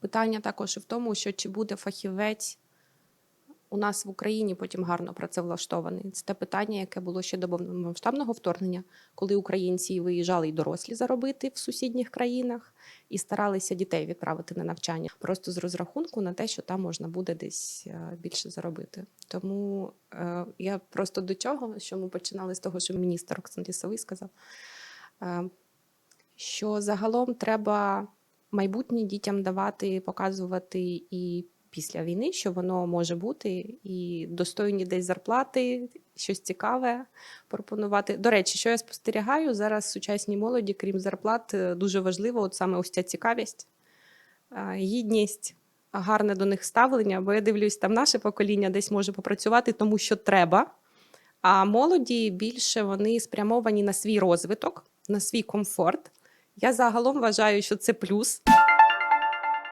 Питання також і в тому, що чи буде фахівець у нас в Україні потім гарно працевлаштований. Це те питання, яке було ще до повномасштабного вторгнення, коли українці виїжджали й дорослі заробити в сусідніх країнах і старалися дітей відправити на навчання, просто з розрахунку на те, що там можна буде десь е, більше заробити. Тому е, я просто до чого, що ми починали з того, що міністр Оксан Лісовий сказав, е, що загалом треба майбутнє дітям давати, показувати і після війни, що воно може бути, і достойні десь зарплати, щось цікаве пропонувати. До речі, що я спостерігаю зараз сучасній молоді, крім зарплат, е, дуже важливо, от саме ось ця цікавість, е, гідність. Гарне до них ставлення, бо я дивлюсь, там наше покоління десь може попрацювати, тому що треба. А молоді більше вони спрямовані на свій розвиток, на свій комфорт. Я загалом вважаю, що це плюс.